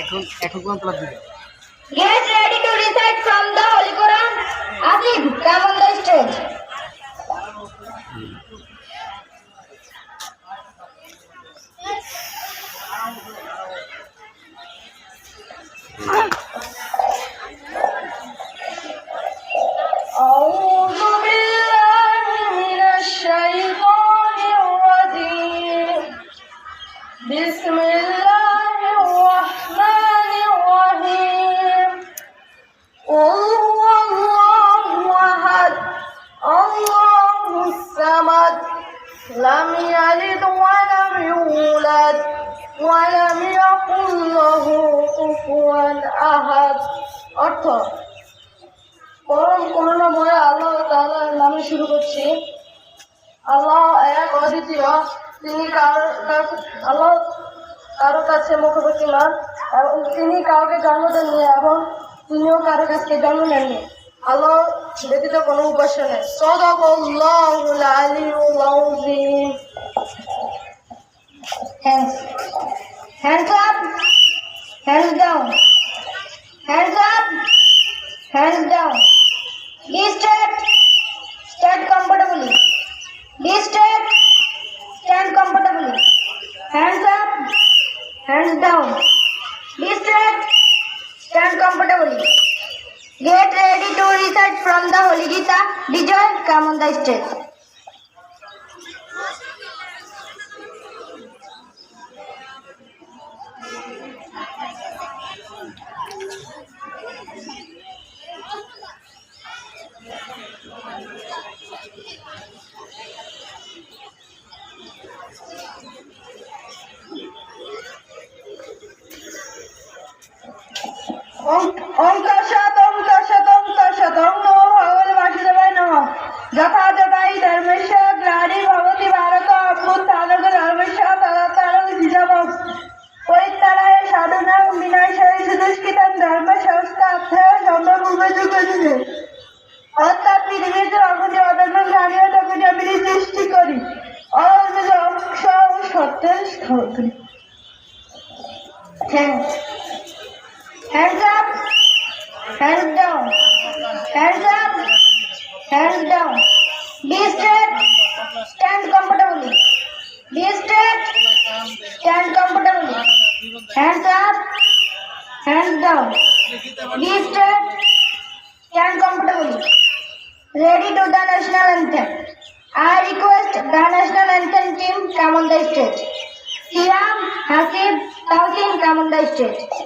এখন এখন কোন তলা দিবে Get ready to recite from the Holy Quran. Asif, come on the stage. করুণাময় আল্লাহ তাআলার নামে শুরু করছি। আল্লাহ এক অদ্বিতীয়, তিনি আল্লাহ কারও কাছে মুখোমুখি নন, এবং তিনি কাউকে জন্ম দেননি এবং তিনিও কারও কাছে জন্ম নেননি। আল্লাহ ব্যতীত কোনো উপাস্য নেই। সদাকাল্লাহুল আলিয়্যুল আযীম. Be straight. Stand comfortably. Be straight. Stand comfortably. Hands up. Hands down. Be straight. Stand comfortably. Get ready to from the Holy Gita. Bijoy, come on the stage. Om Om তৎসৎ যথা যথাই ধর্মেশ গ্লানি ভবতি ভারত অভ্যুত্থানক ধর্মেশ তদাত্তারক দ্বিজবং পরিত্রাণায় সাধনাং বিনাশায় সুদুষ্কৃতং ধর্ম সংস্থার্থে যুগে অর্থাৎ জানিয়ে তাকে আমি সৃষ্টি করি অধর্মের অংশ সত্যের স্থল Thanks. Hands up. Hands down. Hands up. Hands down. Be straight. Stand comfortably. Be straight. Stand comfortably. Hands up. Hands down. Be straight. Stand comfortably. Ready to the national anthem. I request the national anthem team come on the stage. Siam, Hasib, Tausin come on the stage.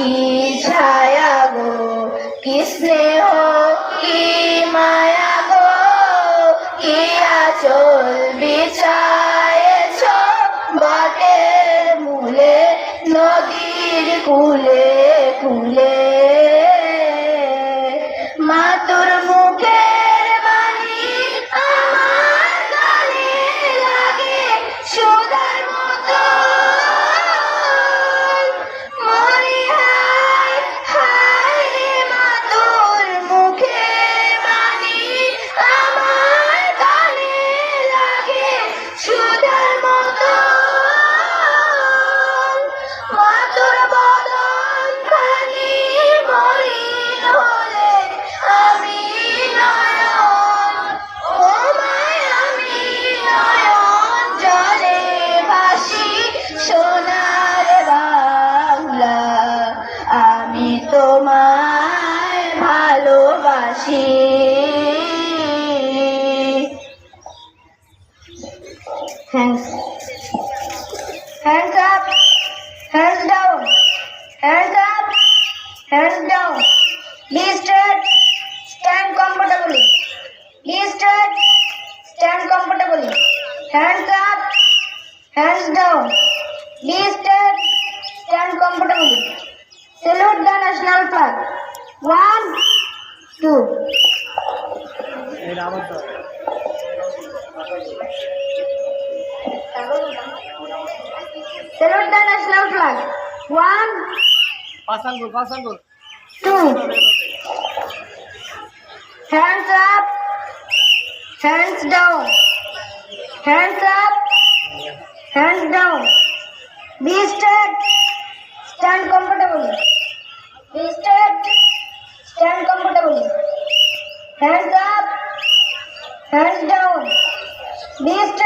কি ছায়া গো? কি স্নেহ, কি মায়া গো? কি আচল বিছায়েছ বটের মূলে, নদীর কুলে কুলে? কাছে hands hands up hands down hands up hands down be straight stand comfortably be straight stand comfortably hands up hands down be straight stand comfortably salute the national flag one দাও Salute the national flag. One, পাঁচ আঙ্গুল পাঁচ আঙ্গুল two. Hands up. Hands down. Hands up. Hands down. Be straight. Stand comfortably. Be straight. Stand comfortably. Hands up. Hands down. Be.